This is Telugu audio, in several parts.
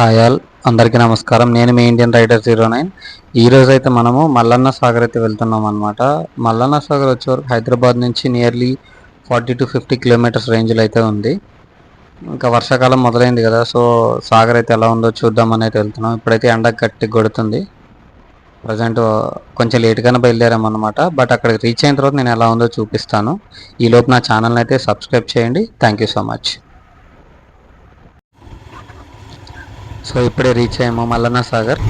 హాయ్ ఆల్ అందరికీ నమస్కారం. నేను మీ ఇండియన్ రైడర్ జీరో నైన్ ఈరోజు అయితే మనము మల్లన్న సాగర్ అయితే వెళ్తున్నాం అనమాట మల్లన్న సాగర్ వచ్చే వరకు హైదరాబాద్ నుంచి nearly forty to fifty kilometres రేంజ్లో అయితే ఉంది. ఇంకా వర్షాకాలం మొదలైంది కదా సో సాగర్ అయితే ఎలా ఉందో చూద్దామని అయితే వెళ్తున్నాం. ఇప్పుడైతే ఎండ గట్టి కొడుతుంది. ప్రజెంట్ కొంచెం లేట్గానే బయలుదేరాం అనమాట బట్ అక్కడికి రీచ్ అయిన తర్వాత నేను ఎలా ఉందో చూపిస్తాను. ఈలోపు నా ఛానల్ని అయితే సబ్స్క్రైబ్ చేయండి. Thank you so much so ఇప్పుడే రీచ్ అయ్యాము మల్లన్న సాగర్.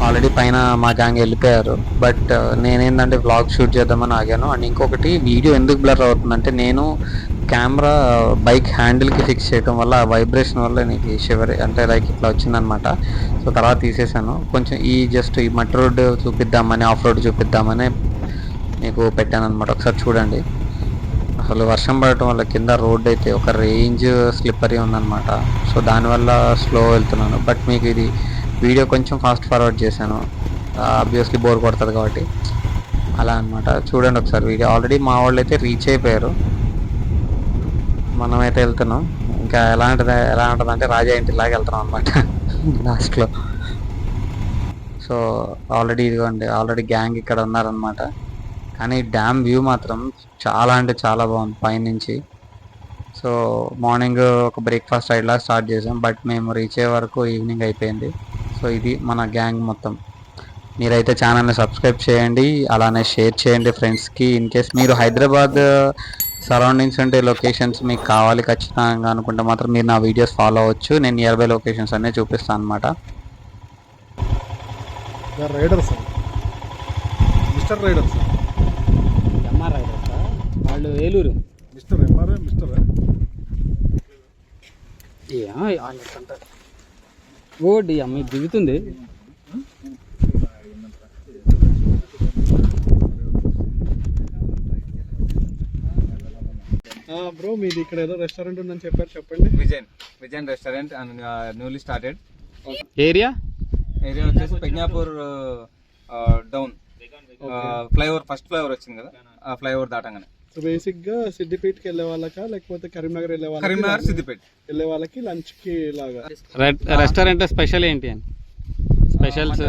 ఆల్రెడీ పైన మా గ్యాంగ్ వెళ్ళిపోయారు. బట్ నేనేంటంటే వ్లాగ్ షూట్ చేద్దామని ఆగాను. అండ్ ఇంకొకటి వీడియో ఎందుకు బ్లర్ అవుతుందంటే నేను కెమెరా బైక్ హ్యాండిల్కి ఫిక్స్ చేయడం వల్ల ఆ వైబ్రేషన్ వల్ల నీకు షివర్ అంటే లైక్ ఇట్లా వచ్చిందనమాట సో తర్వాత తీసేసాను. కొంచెం ఈ జస్ట్ ఈ మట్టి రోడ్ చూపిద్దామని ఆఫ్ రోడ్ చూపిద్దామని మీకు పెట్టాను అనమాట ఒకసారి చూడండి. అసలు వర్షం పడటం వల్ల కింద రోడ్ అయితే ఒక రేంజ్ స్లిప్పరీ ఉందన్నమాట. సో దానివల్ల స్లో వెళ్తున్నాను. బట్ మీకు ఇది వీడియో కొంచెం ఫాస్ట్ ఫార్వర్డ్ చేశాను. ఆబ్వియస్లీ బోర్ కొడుతుంది కాబట్టి. అలా అనమాట చూడండి ఒకసారి వీడియో. ఆల్రెడీ మా వాళ్ళు అయితే రీచ్ అయిపోయారు. మనమైతే వెళ్తున్నాం. ఇంకా ఎలాంటిది ఎలా ఉంటుంది అంటే రాజా ఇంటిలాగా వెళ్తున్నాం అనమాట లాస్ట్లో సో ఆల్రెడీ ఇదిగోండి. ఆల్రెడీ గ్యాంగ్ ఇక్కడ ఉన్నారనమాట కానీ డ్యామ్ వ్యూ మాత్రం చాలా అంటే చాలా బాగుంది పైనుంచి. సో మార్నింగ్ ఒక బ్రేక్ఫాస్ట్ సైడ్లా స్టార్ట్ చేసాం. బట్ మేము రీచ్ అయ్యే వరకు ఈవినింగ్ అయిపోయింది. సో ఇది మన గ్యాంగ్ మొత్తం. మీరైతే ఛానల్ని సబ్స్క్రైబ్ చేయండి. అలానే షేర్ చేయండి ఫ్రెండ్స్కి. ఇన్ కేస్ మీరు హైదరాబాద్ సరౌండింగ్స్ ఉంటే లొకేషన్స్ మీకు కావాలి ఖచ్చితంగా అనుకుంటే మాత్రం మీరు నా వీడియోస్ ఫాలో అవ్వచ్చు. నేను నియర్ బై లొకేషన్స్ అన్నీ చూపిస్తాను అనమాట రైడర్స్ మిస్టర్ రైడర్స్ వాళ్ళు ఏలూరు. మిస్టర్ ఎంఆర్ఐ మిస్టర్ ఓ డి అమ్మ ఇది దిగుతుంది. బ్రో మీది ఇక్కడ ఏదో రెస్టారెంట్ ఉందని చెప్పారు చెప్పండి. Vijayan Vijayan restaurant and newly started. Area? Area వచ్చేసి Prajnapur down. Flyover first flyover వచ్చింది కదా. ఆ ఫ్లైఓవర్ దాటంగానే. బేసిక్గా సిద్దిపేటకి వెళ్ళే వాళ్ళకా? లేకపోతే కరీంనగర్ వెళ్ళే వాళ్ళకి? కరీంనగర్ సిద్దిపేట. వెళ్ళే వాళ్ళకి లంచ్కి లాగా రెస్టారెంట్ స్పెషల్ ఏంటి అని? Specials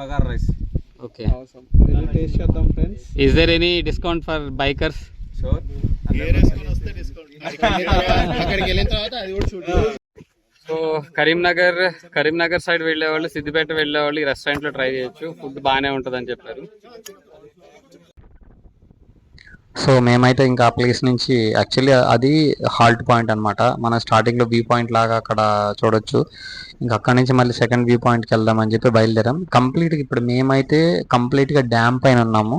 bagara rice. ఓకే. వెళ్ళి టేస్ట్ చేద్దాం friends is there any discount for bikers sure అక్కడికి వెళ్ళిన తర్వాత అది కూడా చూడు. సో కరీంనగర్ కరీంనగర్ సైడ్ వెళ్ళే వాళ్ళు సిద్దిపేట వెళ్ళే వాళ్ళు ఈ రెస్టారెంట్లో ట్రై చేయొచ్చు. ఫుడ్ బాగానే ఉంటుంది అని చెప్పారు. సో మేమైతే ఇంకా ఆ ప్లేస్ నుంచి యాక్చువల్లీ అది హాల్ట్ పాయింట్ అనమాట మన స్టార్టింగ్లో వ్యూ పాయింట్ లాగా అక్కడ చూడొచ్చు. ఇంకా అక్కడ నుంచి మళ్ళీ సెకండ్ వ్యూ పాయింట్కి వెళ్దామని చెప్పి బయలుదేరాం. కంప్లీట్గా ఇప్పుడు మేమైతే కంప్లీట్గా డ్యామ్ పైన ఉన్నాము.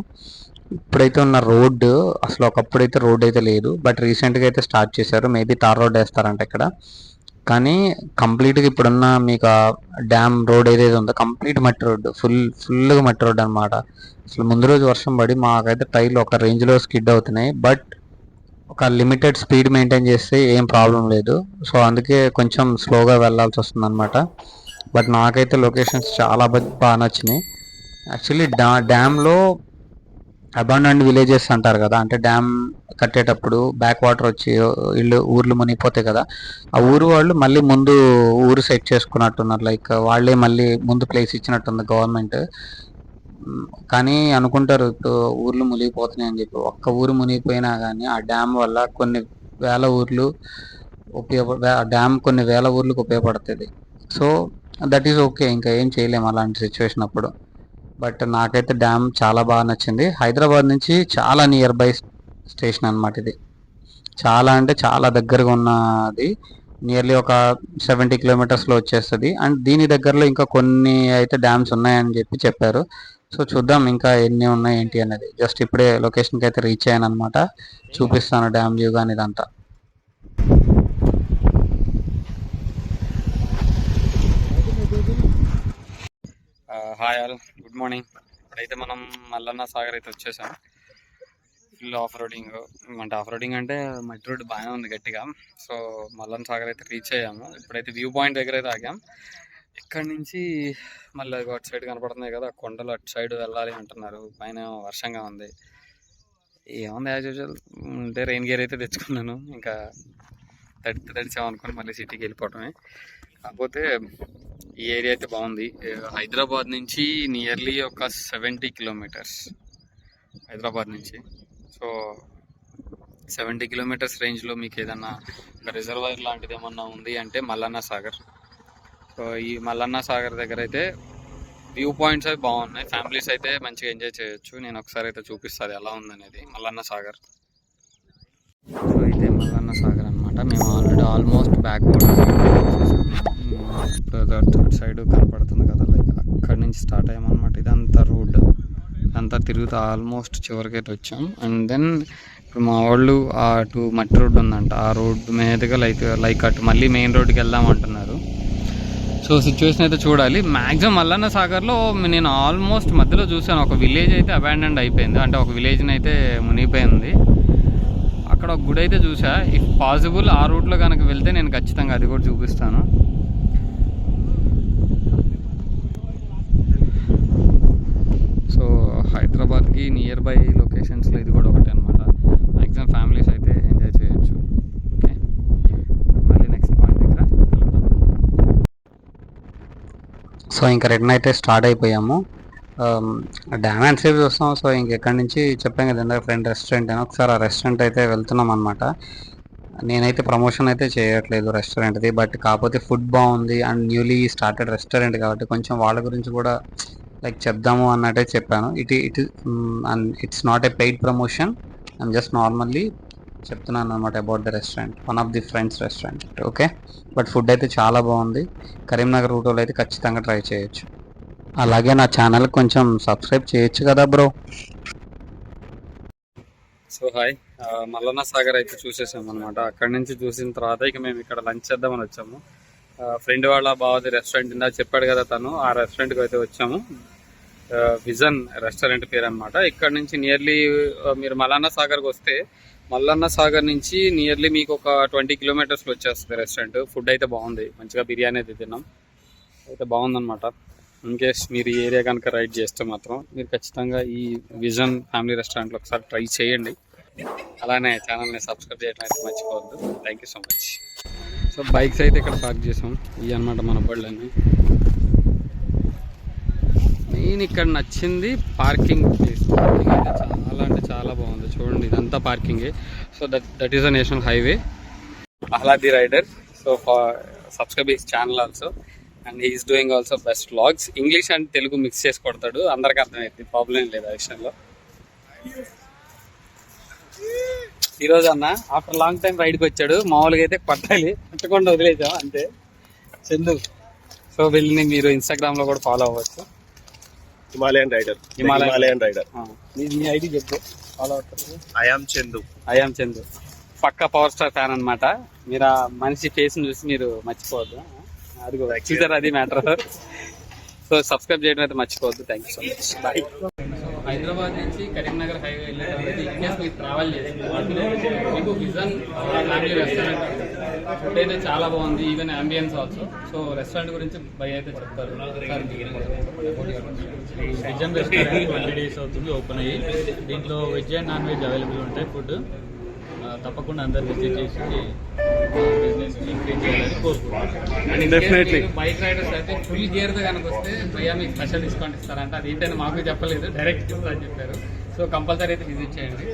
ఇప్పుడైతే ఉన్న రోడ్డు అసలు ఒకప్పుడైతే రోడ్ అయితే లేదు. బట్ రీసెంట్గా అయితే స్టార్ట్ చేశారు. మేబీ తార్ రోడ్ వేస్తారంట ఇక్కడ. కానీ కంప్లీట్గా ఇప్పుడున్న మీకు డ్యామ్ రోడ్ ఏదైతే ఉందో కంప్లీట్ మట్టి రోడ్డు ఫుల్ ఫుల్గా మట్టి రోడ్ అనమాట అసలు ముందు రోజు వర్షం పడి మాకైతే టైర్లు ఒక రేంజ్లో స్కిడ్ అవుతున్నాయి. బట్ ఒక లిమిటెడ్ స్పీడ్ మెయింటైన్ చేస్తే ఏం ప్రాబ్లం లేదు. సో అందుకే కొంచెం స్లోగా వెళ్ళాల్సి వస్తుంది అనమాట బట్ నాకైతే లొకేషన్స్ చాలా బాగా నచ్చినాయి. యాక్చువల్లీ డా డ్యామ్లో అబాండెంట్ విలేజెస్ అంటారు కదా అంటే డ్యామ్ కట్టేటప్పుడు బ్యాక్ వాటర్ వచ్చి ఇళ్ళు ఊర్లు మునిగిపోతాయి కదా ఆ ఊరు వాళ్ళు మళ్ళీ ముందు ఊరు సెట్ చేసుకున్నట్టున్నారు. లైక్ వాళ్ళే మళ్ళీ ముందు ప్లేస్ ఇచ్చినట్టుంది గవర్నమెంట్. కానీ అనుకుంటారు ఇప్పుడు ఊర్లు మునిగిపోతున్నాయి అని చెప్పి ఒక్క ఊరు మునిగిపోయినా కానీ ఆ డ్యామ్ వల్ల కొన్ని వేల ఊర్లు ఉపయోగ డ్యామ్ కొన్ని వేల ఊర్లకు ఉపయోగపడుతుంది. సో దట్ ఈస్ ఓకే ఇంకా ఏం చేయలేము అలాంటి సిచ్యువేషన్ అప్పుడు. బట్ నాకైతే డ్యామ్ చాలా బాగా నచ్చింది. హైదరాబాద్ నుంచి చాలా నియర్ బై స్టేషన్ అనమాట ఇది. చాలా అంటే చాలా దగ్గరగా ఉన్నది. నియర్లీ ఒక సెవెంటీ కిలోమీటర్స్లో వచ్చేస్తుంది. అండ్ దీని దగ్గరలో ఇంకా కొన్ని అయితే డ్యామ్స్ ఉన్నాయని చెప్పి చెప్పారు. సో చూద్దాం ఇంకా ఎన్ని ఉన్నాయి ఏంటి అనేది. జస్ట్ ఇప్పుడే లొకేషన్కి అయితే రీచ్ అయ్యాను అనమాట చూపిస్తాను డ్యామ్ వ్యూ కానీ ఇదంతా. Uh, hi all good morning. ఇప్పుడైతే మనం మల్లన్న సాగర్ అయితే వచ్చేసాం. ఫుల్ ఆఫ్ రోడింగ్ అంటే ఆఫ్ రోడింగ్ అంటే మట్టి రోడ్ బాగానే ఉంది గట్టిగా. సో మల్లన్న సాగర్ అయితే రీచ్ అయ్యాము. ఇప్పుడైతే వ్యూ పాయింట్ దగ్గర అయితే ఆగాం. ఇక్కడ నుంచి మళ్ళీ అటు సైడ్ కనపడుతున్నాయి కదా కొండలు అటు సైడ్ వెళ్ళాలి అంటున్నారు. పైన వర్షంగా ఉంది. ఏముంది యాజ్ యూజువల్ అంటే రెయిన్ గేర్ అయితే తెచ్చుకున్నాను. ఇంకా తడితే తడిచాం మళ్ళీ సిటీకి వెళ్ళిపోవటమే. కాకపోతే ఈ ఏరియా అయితే బాగుంది. హైదరాబాద్ నుంచి నియర్లీ ఒక సెవెంటీ కిలోమీటర్స్. హైదరాబాద్ నుంచి. సో సెవెంటీ కిలోమీటర్స్ రేంజ్లో మీకు ఏదన్నా రిజర్వాయర్ లాంటిది ఏమన్నా ఉంది అంటే మల్లన్న సాగర్. సో ఈ మల్లన్న సాగర్ దగ్గర అయితే వ్యూ పాయింట్స్ అయితే బాగున్నాయి. ఫ్యామిలీస్ అయితే మంచిగా ఎంజాయ్ చేయొచ్చు. నేను ఒకసారి అయితే చూపిస్తుంది ఎలా ఉందనేది. మల్లన్న సాగర్. సో అయితే మల్లన్న సాగర్ అనమాట మేము ఆల్రెడీ ఆల్మోస్ట్ బ్యాక్ అటు సైడ్ కనపడుతుంది కదా లైక్ అక్కడి నుంచి స్టార్ట్ అయ్యామన్నమాట. ఇదంతా రోడ్ అంతా తిరుగుతూ ఆల్మోస్ట్ చివరికైతే వచ్చాం. అండ్ దెన్ ఇప్పుడు మా వాళ్ళు అటు మట్టి రోడ్డు ఉందంట. ఆ రోడ్డు మీదుగా లైక్ లైక్ అటు మళ్ళీ మెయిన్ రోడ్డుకి వెళ్దాం అంటున్నారు. సో సిచ్యువేషన్ అయితే చూడాలి. మ్యాక్సిమం మల్లన్న సాగర్లో నేను ఆల్మోస్ట్ మధ్యలో చూసాను ఒక విలేజ్ అయితే అబాండెండ్ అయిపోయింది. అంటే ఒక విలేజ్ని అయితే మునిగిపోయింది. అక్కడ ఒక గుడి అయితే చూసా. ఇఫ్ పాసిబుల్ ఆ రూట్లో కనుక వెళ్తే నేను ఖచ్చితంగా అది కూడా చూపిస్తాను సో మనకి నియర్ బై లొకేషన్స్లో ఇది కూడా ఒకటి అనమాట మ్యాక్సిమం ఫ్యామిలీస్ అయితే ఎంజాయ్ చేయొచ్చు. ఓకే మళ్ళీ నెక్స్ట్ పాయింట్ దగ్గర సో ఇంకా రిటర్న్ అయితే స్టార్ట్ అయిపోయాము. Um, డ్యామ్ అండ్ సేఫ్ చూస్తాం సో ఇంకెక్కడి నుంచి చెప్పాం కదా ఇందాక ఫ్రెండ్ రెస్టారెంట్ అని. ఒకసారి ఆ రెస్టారెంట్ అయితే వెళ్తున్నాం అనమాట నేనైతే ప్రమోషన్ అయితే చేయట్లేదు రెస్టారెంట్ది బట్ కాకపోతే ఫుడ్ బాగుంది. అండ్ న్యూలీ స్టార్టెడ్ రెస్టారెంట్ కాబట్టి కొంచెం వాళ్ళ గురించి కూడా లైక్ చెప్దాము అన్నట్టే చెప్పాను. It it and it's not a paid promotion I'm just normally చెప్తున్నాను అనమాట about the restaurant one of the friends restaurant okay but food అయితే చాలా బాగుంది. కరీంనగర్ రూటోలో అయితే ఖచ్చితంగా ట్రై చేయొచ్చు. అలాగే నా ఛానల్ కొంచెం సబ్స్క్రైబ్ చేయొచ్చు కదా bro so hi Mallanna Sagar అయితే చూసేసాం అనమాట అక్కడి నుంచి చూసిన తర్వాత ఇక మేము ఇక్కడ లంచ్ చేద్దామని వచ్చాము. ఫ్రెండ్ వాళ్ళ బావది రెస్టారెంట్ ఇందా చెప్పాడు కదా తను ఆ రెస్టారెంట్కి అయితే వచ్చాము. విజన్ రెస్టారెంట్ పేరు అనమాట ఇక్కడ నుంచి నియర్లీ మీరు మల్లన్న సాగర్కి వస్తే మల్లన్న సాగర్ నుంచి నియర్లీ మీకు ఒక ట్వంటీ కిలోమీటర్స్లో వచ్చేస్తుంది రెస్టారెంట్. ఫుడ్ అయితే బాగుంది. మంచిగా బిర్యానీ అయితే తిన్నాం. అయితే బాగుందన్నమాట. ఇన్కేస్ మీరు ఈ ఏరియా కనుక రైడ్ చేస్తే మాత్రం మీరు ఖచ్చితంగా ఈ విజన్ ఫ్యామిలీ రెస్టారెంట్లో ఒకసారి ట్రై చేయండి. అలానే ఛానల్ని సబ్స్క్రైబ్ చేయడం అయితే మర్చిపోవద్దు. Thank you so much so bikes అయితే ఇక్కడ పార్క్ చేసాం. ఇవి అనమాట మన బళ్ళని. మెయిన్ ఇక్కడ నచ్చింది పార్కింగ్ ప్లేస్ పార్కింగ్ అయితే చాలా అంటే చాలా బాగుంది. చూడండి ఇదంతా పార్కింగే so that that is a national highway ఆహ్లాది rider so subscribe his channel also and he is doing also best vlogs English and Telugu mix చేసి కొడతాడు. అందరికీ అర్థమైంది ప్రాబ్లం లేదు ఆ విషయంలో. ఈరోజు అన్న ఆఫ్టర్ లాంగ్ టైం రైడ్కి వచ్చాడు. మామూలుగా అయితే కొట్టాలి కొట్టకుండా వదిలేసాం అంతే. చందు సో వీళ్ళని మీరు ఇన్స్టాగ్రామ్లో కూడా ఫాలో అవ్వచ్చు. Himalayan rider Himalayan. రైడర్ మీ- ఐడి చెప్పు. ఫాలో అవుతారు. I am Chandu I'm Chandu పక్క పవర్ స్టార్ ఫ్యాన్ అన్నమాట. మీరు ఆ మనిషి ఫేస్ చూసి మీరు మర్చిపోవద్దు. అదిగో చూసారు అది మ్యాటర్ సో సబ్స్క్రైబ్ చేయడం అయితే మర్చిపోవద్దు. Thank you so much bye Hyderabad నుంచి కరీంనగర్ హైవే వెళ్ళేటప్పుడు ఇన్ కేస్ ట్రావెల్ చేసి మీకు విజన్ ఫ్యామిలీ రెస్టారెంట్ ఫుడ్ అయితే చాలా బాగుంది even ambience also so restaurant గురించి భయ అయితే చెప్తారు. విజన్ రెస్టారెంట్ ట్వంటీ డేస్ అవుతుంది ఓపెన్ అయ్యి. దీంట్లో veg and non veg available ఉంటాయి ఫుడ్. తప్పకుండా అందరు విజిట్ చేసి బిజినెస్ ఇంక్రీజ్ చేయాలని కోరుకుంటున్నాను. డెఫినెట్లీ బైక్ రైడర్స్ అయితే ఫుల్ గేర్తో కనుక వస్తే భయ్యా మీకు స్పెషల్ డిస్కౌంట్ ఇస్తారంట మాకు చెప్పలేదు. డైరెక్ట్ ఇస్తారని చెప్పారు. సో కంపల్సరీ అయితే విజిట్ చేయండి.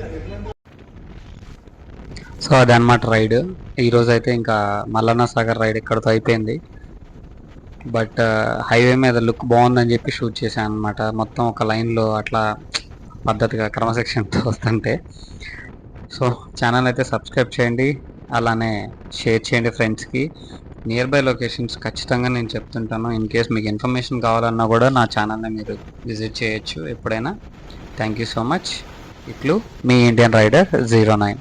సో అదనమాట రైడ్. ఈరోజు అయితే ఇంకా మల్లన్న సాగర్ రైడ్ ఇక్కడతో అయిపోయింది. బట్ హైవే మీద లుక్ బాగుందని చెప్పి షూట్ చేశాను అనమాట మొత్తం ఒక లైన్లో అట్లా పద్ధతిగా క్రమశిక్షణతో వస్తుంటే. సో ఛానల్ అయితే సబ్స్క్రైబ్ చేయండి అలానే షేర్ చేయండి ఫ్రెండ్స్కి. నియర్ బై లొకేషన్స్ ఖచ్చితంగా నేను చెప్తుంటాను. ఇన్ కేస్ మీకు ఇన్ఫర్మేషన్ కావాలన్నా కూడా నా ఛానల్ని మీరు విజిట్ చేయొచ్చు ఎప్పుడైనా. థ్యాంక్ యూ సో మచ్ ఇట్లు మీ ఇండియన్ రైడర్ జీరో నైన్